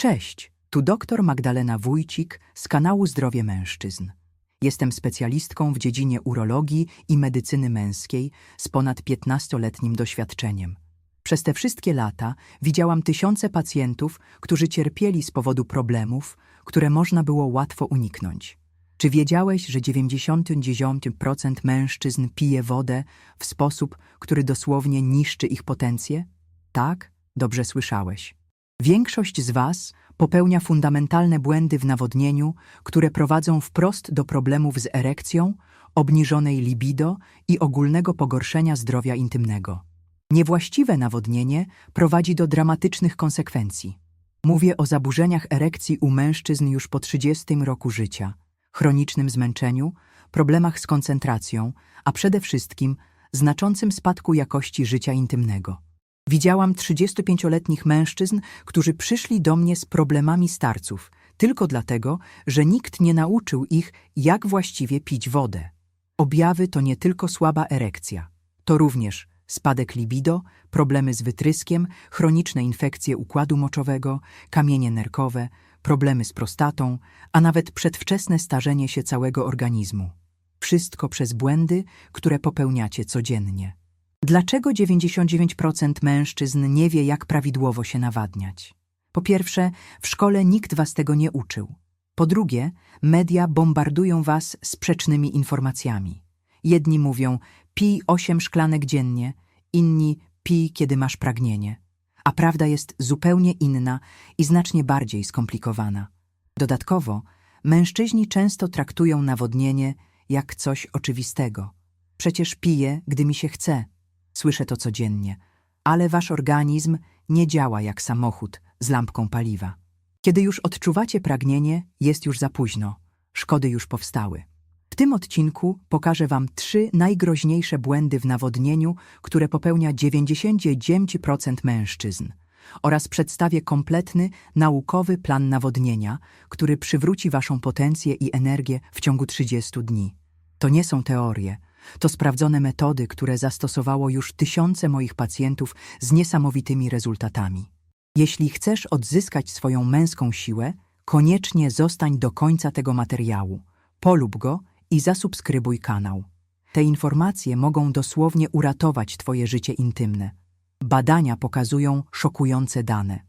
Cześć, tu dr Magdalena Wójcik z kanału Zdrowie Mężczyzn. Jestem specjalistką w dziedzinie urologii i medycyny męskiej z ponad 15-letnim doświadczeniem. Przez te wszystkie lata widziałam tysiące pacjentów, którzy cierpieli z powodu problemów, które można było łatwo uniknąć. Czy wiedziałeś, że 99% mężczyzn pije wodę w sposób, który dosłownie niszczy ich potencję? Tak, dobrze słyszałeś. Większość z Was popełnia fundamentalne błędy w nawodnieniu, które prowadzą wprost do problemów z erekcją, obniżonej libido i ogólnego pogorszenia zdrowia intymnego. Niewłaściwe nawodnienie prowadzi do dramatycznych konsekwencji. Mówię o zaburzeniach erekcji u mężczyzn już po 30 roku życia, chronicznym zmęczeniu, problemach z koncentracją, a przede wszystkim znaczącym spadku jakości życia intymnego. Widziałam 35-letnich mężczyzn, którzy przyszli do mnie z problemami starców, tylko dlatego, że nikt nie nauczył ich, jak właściwie pić wodę. Objawy to nie tylko słaba erekcja, to również spadek libido, problemy z wytryskiem, chroniczne infekcje układu moczowego, kamienie nerkowe, problemy z prostatą, a nawet przedwczesne starzenie się całego organizmu. Wszystko przez błędy, które popełniacie codziennie. Dlaczego 99% mężczyzn nie wie, jak prawidłowo się nawadniać? Po pierwsze, w szkole nikt was tego nie uczył. Po drugie, media bombardują was sprzecznymi informacjami. Jedni mówią, pij 8 szklanek dziennie, inni pij, kiedy masz pragnienie. A prawda jest zupełnie inna i znacznie bardziej skomplikowana. Dodatkowo, mężczyźni często traktują nawodnienie jak coś oczywistego. Przecież piję, gdy mi się chce. Słyszę to codziennie. Ale wasz organizm nie działa jak samochód z lampką paliwa. Kiedy już odczuwacie pragnienie, jest już za późno. Szkody już powstały. W tym odcinku pokażę wam trzy najgroźniejsze błędy w nawodnieniu, które popełnia 99% mężczyzn oraz przedstawię kompletny, naukowy plan nawodnienia, który przywróci waszą potencję i energię w ciągu 30 dni. To nie są teorie, to sprawdzone metody, które zastosowało już tysiące moich pacjentów z niesamowitymi rezultatami. Jeśli chcesz odzyskać swoją męską siłę, koniecznie zostań do końca tego materiału, polub go i zasubskrybuj kanał. Te informacje mogą dosłownie uratować Twoje życie intymne. Badania pokazują szokujące dane.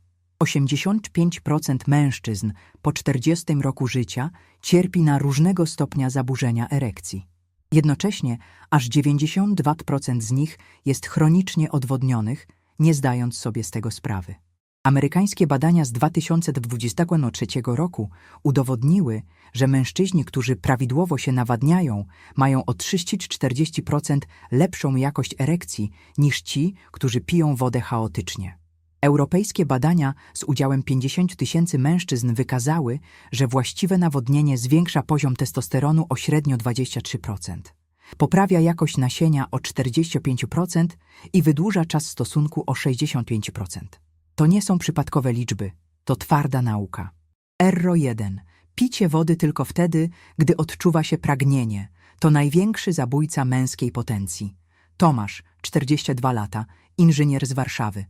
85% mężczyzn po 40 roku życia cierpi na różnego stopnia zaburzenia erekcji. Jednocześnie aż 92% z nich jest chronicznie odwodnionych, nie zdając sobie z tego sprawy. Amerykańskie badania z 2023 roku udowodniły, że mężczyźni, którzy prawidłowo się nawadniają, mają o 30-40% lepszą jakość erekcji niż ci, którzy piją wodę chaotycznie. Europejskie badania z udziałem 50 tysięcy mężczyzn wykazały, że właściwe nawodnienie zwiększa poziom testosteronu o średnio 23%. Poprawia jakość nasienia o 45% i wydłuża czas stosunku o 65%. To nie są przypadkowe liczby, to twarda nauka. Erro 1. Picie wody tylko wtedy, gdy odczuwa się pragnienie. To największy zabójca męskiej potencji. Tomasz, 42 lata, inżynier z Warszawy.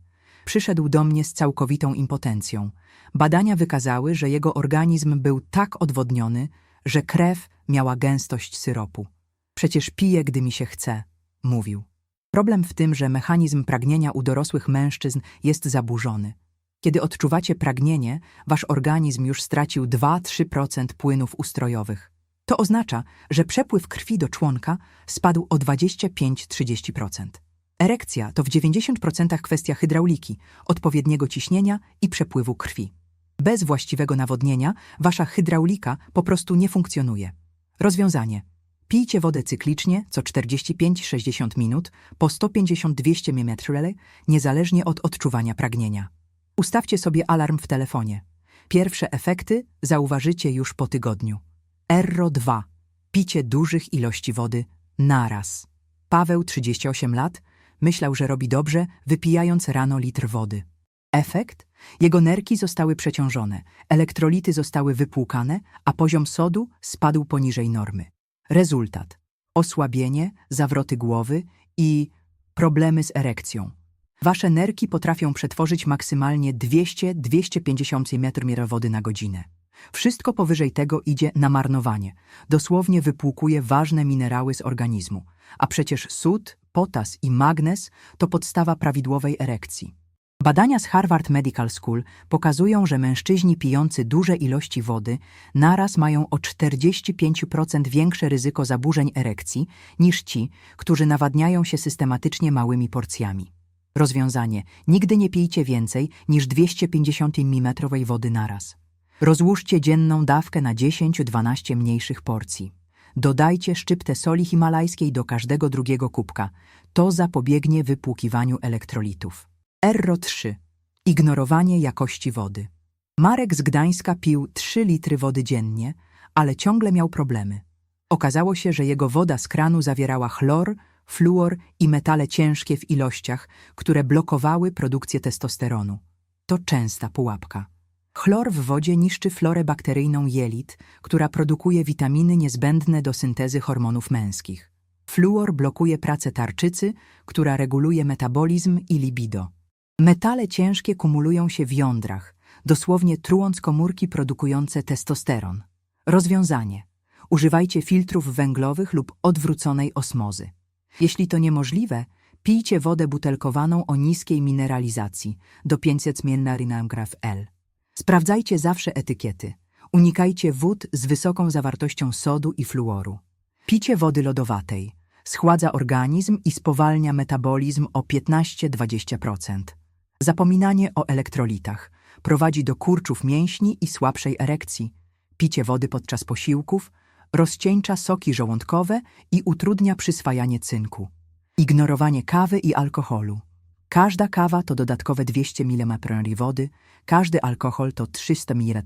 Przyszedł do mnie z całkowitą impotencją. Badania wykazały, że jego organizm był tak odwodniony, że krew miała gęstość syropu. Przecież piję, gdy mi się chce, mówił. Problem w tym, że mechanizm pragnienia u dorosłych mężczyzn jest zaburzony. Kiedy odczuwacie pragnienie, wasz organizm już stracił 2-3% płynów ustrojowych. To oznacza, że przepływ krwi do członka spadł o 25-30%. Erekcja to w 90% kwestia hydrauliki, odpowiedniego ciśnienia i przepływu krwi. Bez właściwego nawodnienia wasza hydraulika po prostu nie funkcjonuje. Rozwiązanie. Pijcie wodę cyklicznie co 45-60 minut po 150-200 ml, niezależnie od odczuwania pragnienia. Ustawcie sobie alarm w telefonie. Pierwsze efekty zauważycie już po tygodniu. Erro 2. Picie dużych ilości wody naraz. Paweł, 38 lat, myślał, że robi dobrze, wypijając rano litr wody. Efekt? Jego nerki zostały przeciążone, elektrolity zostały wypłukane, a poziom sodu spadł poniżej normy. Rezultat: osłabienie, zawroty głowy i problemy z erekcją. Wasze nerki potrafią przetworzyć maksymalnie 200-250 m3 wody na godzinę. Wszystko powyżej tego idzie na marnowanie. Dosłownie wypłukuje ważne minerały z organizmu. A przecież sód, potas i magnez to podstawa prawidłowej erekcji. Badania z Harvard Medical School pokazują, że mężczyźni pijący duże ilości wody naraz mają o 45% większe ryzyko zaburzeń erekcji niż ci, którzy nawadniają się systematycznie małymi porcjami. Rozwiązanie: nigdy nie pijcie więcej niż 250 ml wody naraz. Rozłóżcie dzienną dawkę na 10-12 mniejszych porcji. Dodajcie szczyptę soli himalajskiej do każdego drugiego kubka. To zapobiegnie wypłukiwaniu elektrolitów. Erro 3. Ignorowanie jakości wody. Marek z Gdańska pił 3 litry wody dziennie, ale ciągle miał problemy. Okazało się, że jego woda z kranu zawierała chlor, fluor i metale ciężkie w ilościach, które blokowały produkcję testosteronu. To częsta pułapka. Chlor w wodzie niszczy florę bakteryjną jelit, która produkuje witaminy niezbędne do syntezy hormonów męskich. Fluor blokuje pracę tarczycy, która reguluje metabolizm i libido. Metale ciężkie kumulują się w jądrach, dosłownie truąc komórki produkujące testosteron. Rozwiązanie. Używajcie filtrów węglowych lub odwróconej osmozy. Jeśli to niemożliwe, pijcie wodę butelkowaną o niskiej mineralizacji do 500 mg L. Sprawdzajcie zawsze etykiety. Unikajcie wód z wysoką zawartością sodu i fluoru. Picie wody lodowatej schładza organizm i spowalnia metabolizm o 15-20%. Zapominanie o elektrolitach prowadzi do kurczów mięśni i słabszej erekcji. Picie wody podczas posiłków rozcieńcza soki żołądkowe i utrudnia przyswajanie cynku. Ignorowanie kawy i alkoholu. Każda kawa to dodatkowe 200 ml wody, każdy alkohol to 300 ml.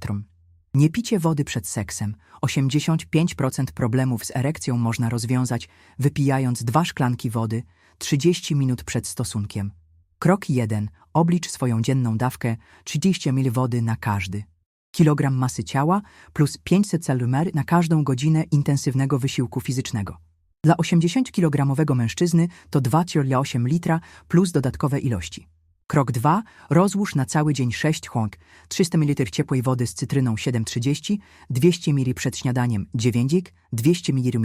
Nie picie wody przed seksem. 85% problemów z erekcją można rozwiązać, wypijając dwa szklanki wody 30 minut przed stosunkiem. Krok 1. Oblicz swoją dzienną dawkę 30 ml wody na każdy. Kilogram masy ciała plus 500 calorii na każdą godzinę intensywnego wysiłku fizycznego. Dla 80-kilogramowego mężczyzny to 2,8 litra plus dodatkowe ilości. Krok 2. Rozłóż na cały dzień 6 chłonk, 300 ml ciepłej wody z cytryną 7,30, 200 ml przed śniadaniem 9, 200 ml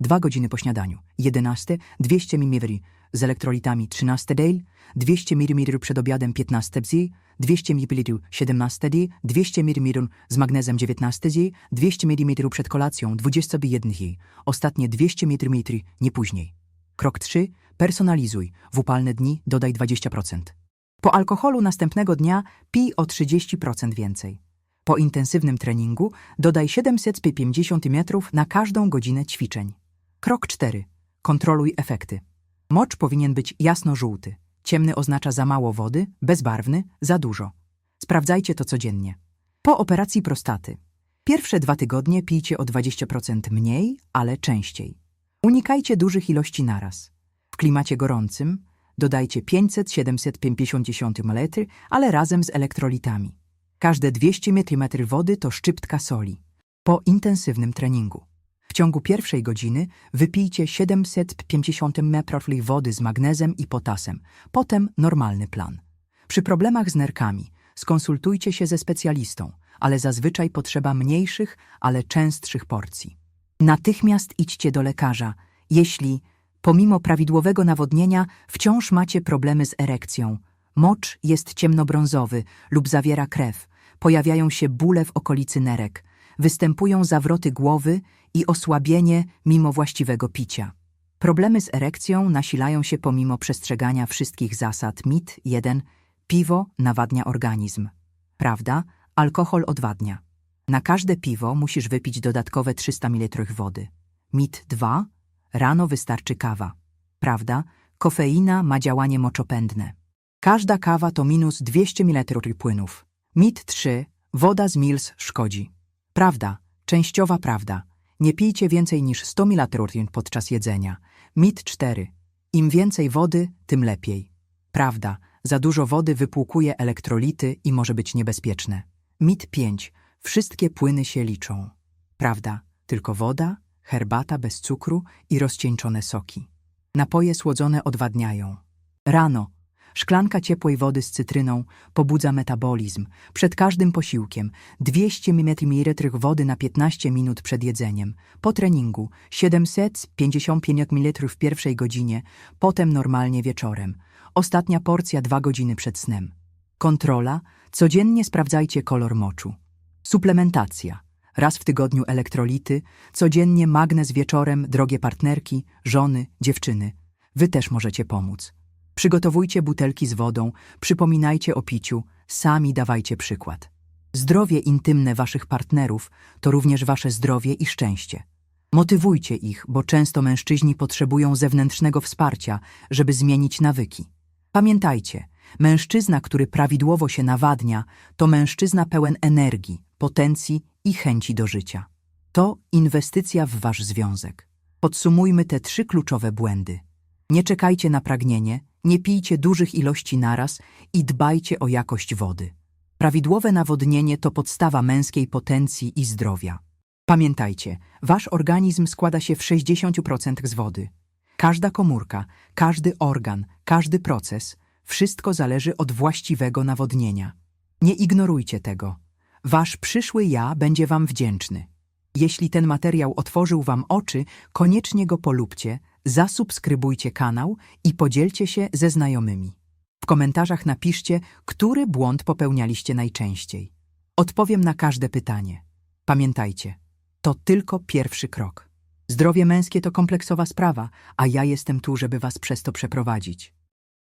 2 godziny po śniadaniu 11, 200 ml elektrolitami 13 dale, 200 ml przed obiadem 15 bzy, 200 ml 17 d, 200 ml z magnezem 19 d, 200 ml przed kolacją 21 d, ostatnie 200 ml nie później. Krok 3. Personalizuj. W upalne dni dodaj 20%. Po alkoholu następnego dnia pij o 30% więcej. Po intensywnym treningu dodaj 750 metrów na każdą godzinę ćwiczeń. Krok 4. Kontroluj efekty. Mocz powinien być jasno-żółty. Ciemny oznacza za mało wody, bezbarwny za dużo. Sprawdzajcie to codziennie. Po operacji prostaty. Pierwsze dwa tygodnie pijcie o 20% mniej, ale częściej. Unikajcie dużych ilości naraz. W klimacie gorącym dodajcie 500-750 ml, ale razem z elektrolitami. Każde 200 ml wody to szczyptka soli. Po intensywnym treningu. Ciągu pierwszej godziny wypijcie 750 ml wody z magnezem i potasem, potem normalny plan. Przy problemach z nerkami skonsultujcie się ze specjalistą, ale zazwyczaj potrzeba mniejszych, ale częstszych porcji. Natychmiast idźcie do lekarza, jeśli, pomimo prawidłowego nawodnienia, wciąż macie problemy z erekcją. Mocz jest ciemnobrązowy lub zawiera krew, pojawiają się bóle w okolicy nerek, występują zawroty głowy i osłabienie mimo właściwego picia. Problemy z erekcją nasilają się pomimo przestrzegania wszystkich zasad MIT 1. Piwo nawadnia organizm. Prawda? Alkohol odwadnia. Na każde piwo musisz wypić dodatkowe 300 ml wody. MIT 2. Rano wystarczy kawa. Prawda? Kofeina ma działanie moczopędne. Każda kawa to minus 200 ml płynów. MIT 3. Woda z Mills szkodzi. Prawda, częściowa prawda. Nie pijcie więcej niż 100 ml podczas jedzenia. Mit 4. Im więcej wody, tym lepiej. Prawda, za dużo wody wypłukuje elektrolity i może być niebezpieczne. Mit 5. Wszystkie płyny się liczą. Prawda, tylko woda, herbata bez cukru i rozcieńczone soki. Napoje słodzone odwadniają. Rano. Szklanka ciepłej wody z cytryną pobudza metabolizm. Przed każdym posiłkiem 200 ml wody na 15 minut przed jedzeniem. Po treningu 755 ml w pierwszej godzinie, potem normalnie wieczorem. Ostatnia porcja 2 godziny przed snem. Kontrola. Codziennie sprawdzajcie kolor moczu. Suplementacja. Raz w tygodniu elektrolity, codziennie magnez wieczorem, drogie partnerki, żony, dziewczyny. Wy też możecie pomóc. Przygotowujcie butelki z wodą, przypominajcie o piciu, sami dawajcie przykład. Zdrowie intymne waszych partnerów to również wasze zdrowie i szczęście. Motywujcie ich, bo często mężczyźni potrzebują zewnętrznego wsparcia, żeby zmienić nawyki. Pamiętajcie, mężczyzna, który prawidłowo się nawadnia, to mężczyzna pełen energii, potencji i chęci do życia. To inwestycja w wasz związek. Podsumujmy te trzy kluczowe błędy. Nie czekajcie na pragnienie, nie pijcie dużych ilości naraz i dbajcie o jakość wody. Prawidłowe nawodnienie to podstawa męskiej potencji i zdrowia. Pamiętajcie, wasz organizm składa się w 60% z wody. Każda komórka, każdy organ, każdy proces, wszystko zależy od właściwego nawodnienia. Nie ignorujcie tego. Wasz przyszły ja będzie wam wdzięczny. Jeśli ten materiał otworzył wam oczy, koniecznie go polubcie, zasubskrybujcie kanał i podzielcie się ze znajomymi. W komentarzach napiszcie, który błąd popełnialiście najczęściej. Odpowiem na każde pytanie. Pamiętajcie, to tylko pierwszy krok. Zdrowie męskie to kompleksowa sprawa, a ja jestem tu, żeby was przez to przeprowadzić.